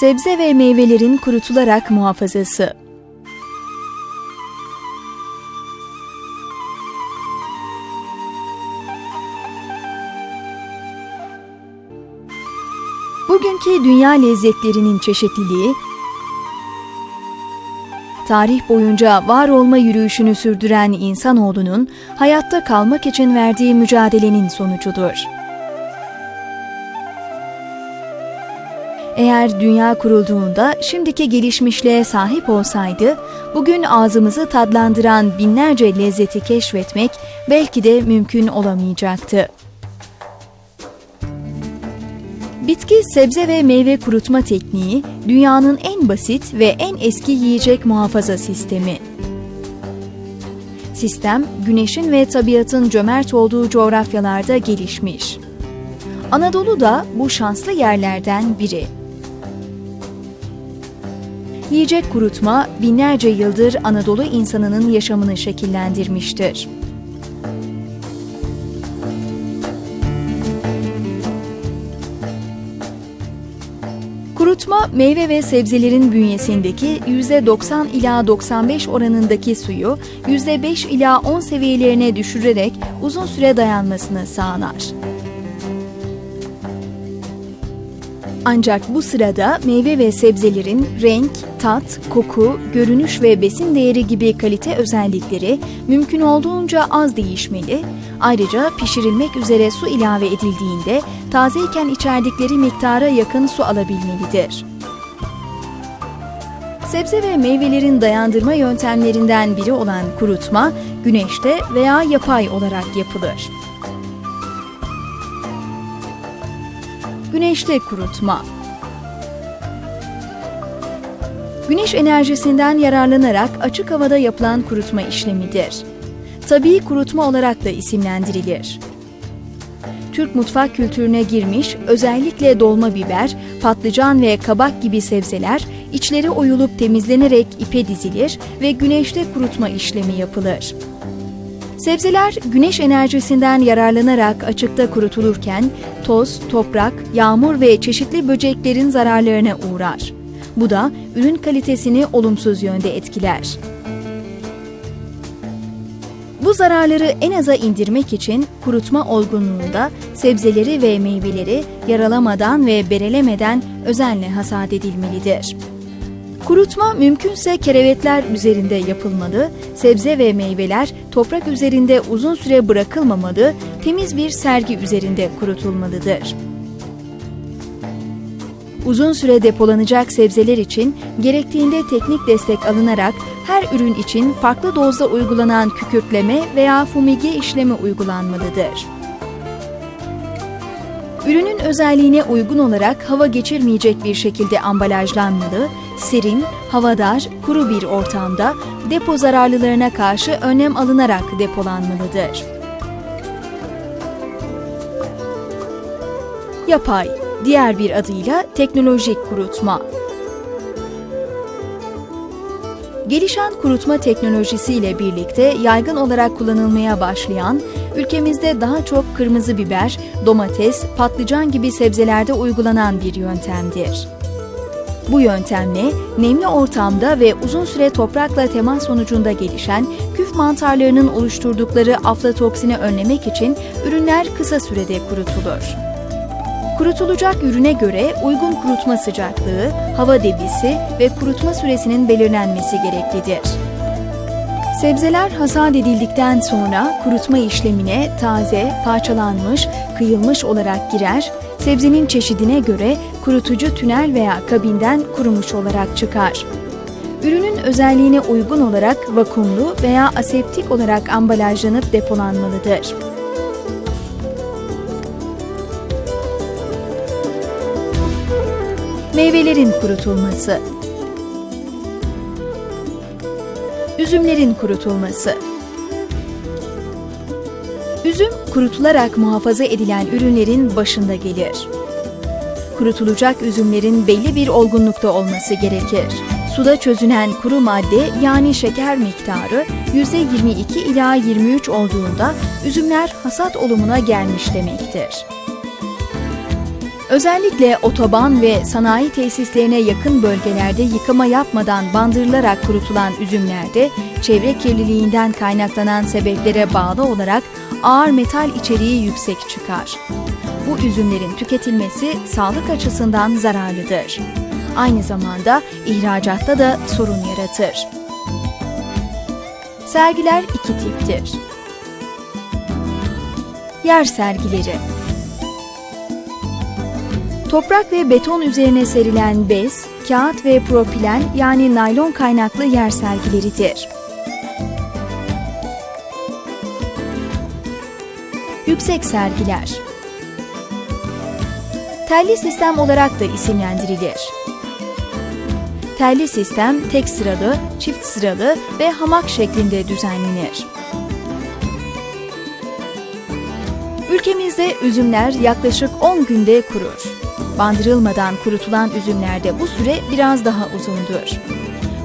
Sebze ve meyvelerin kurutularak muhafazası. Bugünkü dünya lezzetlerinin çeşitliliği, tarih boyunca var olma yürüyüşünü sürdüren insanoğlunun hayatta kalmak için verdiği mücadelenin sonucudur. Eğer dünya kurulduğunda şimdiki gelişmişliğe sahip olsaydı, bugün ağzımızı tadlandıran binlerce lezzeti keşfetmek belki de mümkün olamayacaktı. Bitki, sebze ve meyve kurutma tekniği dünyanın en basit ve en eski yiyecek muhafaza sistemi. Sistem, güneşin ve tabiatın cömert olduğu coğrafyalarda gelişmiş. Anadolu da bu şanslı yerlerden biri. Yiyecek kurutma binlerce yıldır Anadolu insanının yaşamını şekillendirmiştir. Kurutma, meyve ve sebzelerin bünyesindeki %90 ila 95 oranındaki suyu %5 ila 10 seviyelerine düşürerek uzun süre dayanmasını sağlar. Ancak bu sırada meyve ve sebzelerin renk, tat, koku, görünüş ve besin değeri gibi kalite özellikleri mümkün olduğunca az değişmeli. Ayrıca pişirilmek üzere su ilave edildiğinde tazeyken içerdikleri miktara yakın su alabilmelidir. Sebze ve meyvelerin dayandırma yöntemlerinden biri olan kurutma, güneşte veya yapay olarak yapılır. Güneşte kurutma Güneş enerjisinden yararlanarak açık havada yapılan kurutma işlemidir. Tabii kurutma olarak da isimlendirilir. Türk mutfak kültürüne girmiş özellikle dolma biber, patlıcan ve kabak gibi sebzeler içleri oyulup temizlenerek ipe dizilir ve güneşte kurutma işlemi yapılır. Sebzeler güneş enerjisinden yararlanarak açıkta kurutulurken toz, toprak, yağmur ve çeşitli böceklerin zararlarına uğrar. Bu da ürün kalitesini olumsuz yönde etkiler. Bu zararları en aza indirmek için kurutma olgunluğunda sebzeleri ve meyveleri yaralamadan ve berelemeden özenle hasat edilmelidir. Kurutma mümkünse kerevetler üzerinde yapılmalı, sebze ve meyveler toprak üzerinde uzun süre bırakılmamalı, temiz bir sergi üzerinde kurutulmalıdır. Uzun süre depolanacak sebzeler için gerektiğinde teknik destek alınarak her ürün için farklı dozda uygulanan kükürtleme veya fumige işlemi uygulanmalıdır. Ürünün özelliğine uygun olarak hava geçirmeyecek bir şekilde ambalajlanmalı, serin, havadar, kuru bir ortamda depo zararlılarına karşı önlem alınarak depolanmalıdır. Yapay, diğer bir adıyla teknolojik kurutma. Gelişen kurutma teknolojisi ile birlikte yaygın olarak kullanılmaya başlayan, ülkemizde daha çok kırmızı biber, domates, patlıcan gibi sebzelerde uygulanan bir yöntemdir. Bu yöntemle nemli ortamda ve uzun süre toprakla temas sonucunda gelişen küf mantarlarının oluşturdukları aflatoksini önlemek için ürünler kısa sürede kurutulur. Kurutulacak ürüne göre uygun kurutma sıcaklığı, hava debisi ve kurutma süresinin belirlenmesi gereklidir. Sebzeler hasat edildikten sonra kurutma işlemine taze, parçalanmış, kıyılmış olarak girer, sebzenin çeşidine göre kurutucu tünel veya kabinden kurumuş olarak çıkar. Ürünün özelliğine uygun olarak vakumlu veya aseptik olarak ambalajlanıp depolanmalıdır. Meyvelerin kurutulması Üzümlerin kurutulması Üzüm, kurutularak muhafaza edilen ürünlerin başında gelir. Kurutulacak üzümlerin belli bir olgunlukta olması gerekir. Suda çözünen kuru madde yani şeker miktarı %22 ila 23 olduğunda üzümler hasat olumuna gelmiş demektir. Özellikle otoban ve sanayi tesislerine yakın bölgelerde yıkama yapmadan bandırılarak kurutulan üzümlerde çevre kirliliğinden kaynaklanan sebeplere bağlı olarak ağır metal içeriği yüksek çıkar. Bu üzümlerin tüketilmesi sağlık açısından zararlıdır. Aynı zamanda ihracatta da sorun yaratır. Sergiler iki tiptir. Yer sergileri Toprak ve beton üzerine serilen bez, kağıt ve propilen yani naylon kaynaklı yer sergileridir. Yüksek sergiler Telli sistem olarak da isimlendirilir. Telli sistem tek sıralı, çift sıralı ve hamak şeklinde düzenlenir. Ülkemizde üzümler yaklaşık 10 günde kurur. Bandırılmadan kurutulan üzümlerde bu süre biraz daha uzundur.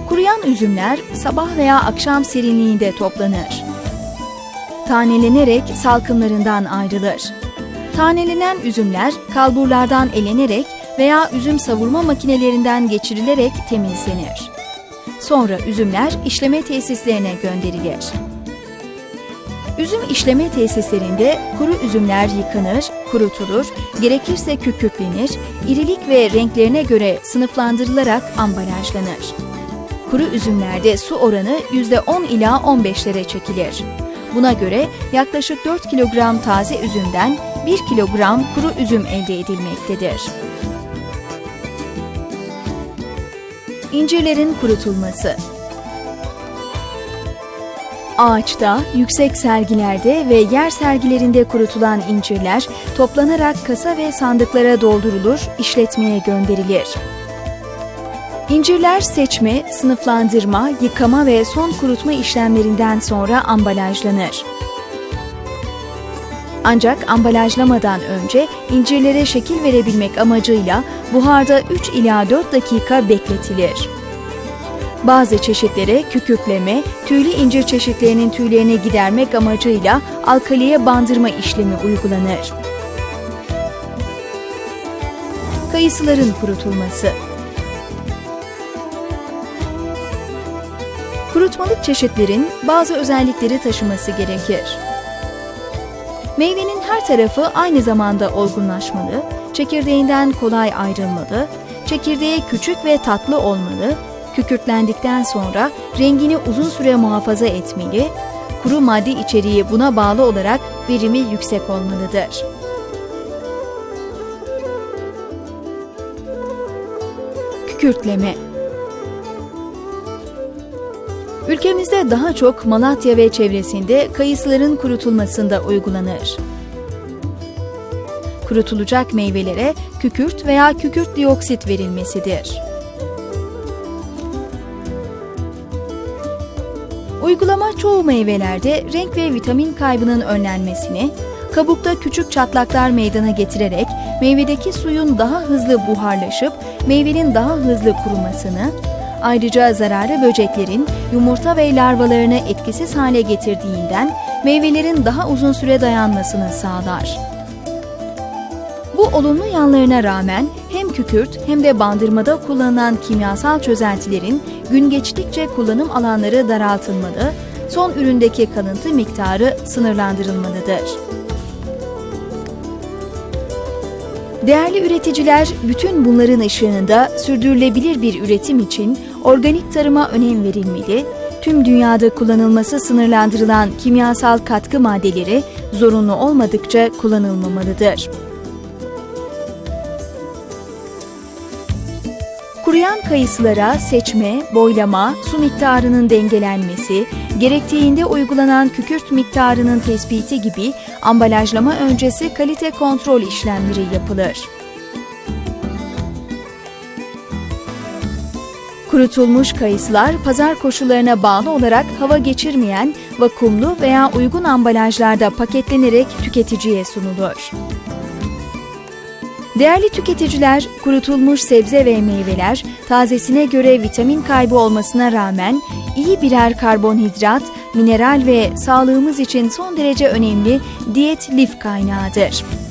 Kuruyan üzümler sabah veya akşam serinliğinde toplanır. Tanelenerek salkımlarından ayrılır. Tanelenen üzümler kalburlardan elenerek veya üzüm savurma makinelerinden geçirilerek temizlenir. Sonra üzümler işleme tesislerine gönderilir. Üzüm işleme tesislerinde kuru üzümler yıkanır, kurutulur, gerekirse kükürtlenir, irilik ve renklerine göre sınıflandırılarak ambalajlanır. Kuru üzümlerde su oranı %10 ila 15'lere çekilir. Buna göre yaklaşık 4 kilogram taze üzümden 1 kilogram kuru üzüm elde edilmektedir. İncirlerin kurutulması Ağaçta, yüksek sergilerde ve yer sergilerinde kurutulan incirler toplanarak kasa ve sandıklara doldurulur, işletmeye gönderilir. İncirler seçme, sınıflandırma, yıkama ve son kurutma işlemlerinden sonra ambalajlanır. Ancak ambalajlamadan önce incirlere şekil verebilmek amacıyla buharda 3 ila 4 dakika bekletilir. Bazı çeşitlere kükürtleme, tüylü incir çeşitlerinin tüylerini gidermek amacıyla alkaliye bandırma işlemi uygulanır. Kayısıların kurutulması Kurutmalık çeşitlerin bazı özellikleri taşıması gerekir. Meyvenin her tarafı aynı zamanda olgunlaşmalı, çekirdeğinden kolay ayrılmalı, çekirdeği küçük ve tatlı olmalı, kükürtlendikten sonra rengini uzun süre muhafaza etmeli, kuru madde içeriği buna bağlı olarak verimi yüksek olmalıdır. Kükürtleme Ülkemizde daha çok Malatya ve çevresinde kayısıların kurutulmasında uygulanır. Kurutulacak meyvelere kükürt veya kükürt dioksit verilmesidir. Uygulama çoğu meyvelerde renk ve vitamin kaybının önlenmesini, kabukta küçük çatlaklar meydana getirerek meyvedeki suyun daha hızlı buharlaşıp meyvenin daha hızlı kurumasını, ayrıca zararlı böceklerin yumurta ve larvalarını etkisiz hale getirdiğinden meyvelerin daha uzun süre dayanmasını sağlar. Bu olumlu yanlarına rağmen hem kükürt hem de bandırmada kullanılan kimyasal çözeltilerin gün geçtikçe kullanım alanları daraltılmalı, son üründeki kalıntı miktarı sınırlandırılmalıdır. Değerli üreticiler, bütün bunların ışığında sürdürülebilir bir üretim için organik tarıma önem verilmeli, tüm dünyada kullanılması sınırlandırılan kimyasal katkı maddeleri zorunlu olmadıkça kullanılmamalıdır. Kuruyan kayısılara seçme, boylama, su miktarının dengelenmesi, gerektiğinde uygulanan kükürt miktarının tespiti gibi ambalajlama öncesi kalite kontrol işlemleri yapılır. Kurutulmuş kayısılar pazar koşullarına bağlı olarak hava geçirmeyen vakumlu veya uygun ambalajlarda paketlenerek tüketiciye sunulur. Değerli tüketiciler, kurutulmuş sebze ve meyveler tazesine göre vitamin kaybı olmasına rağmen iyi birer karbonhidrat, mineral ve sağlığımız için son derece önemli diyet lif kaynağıdır.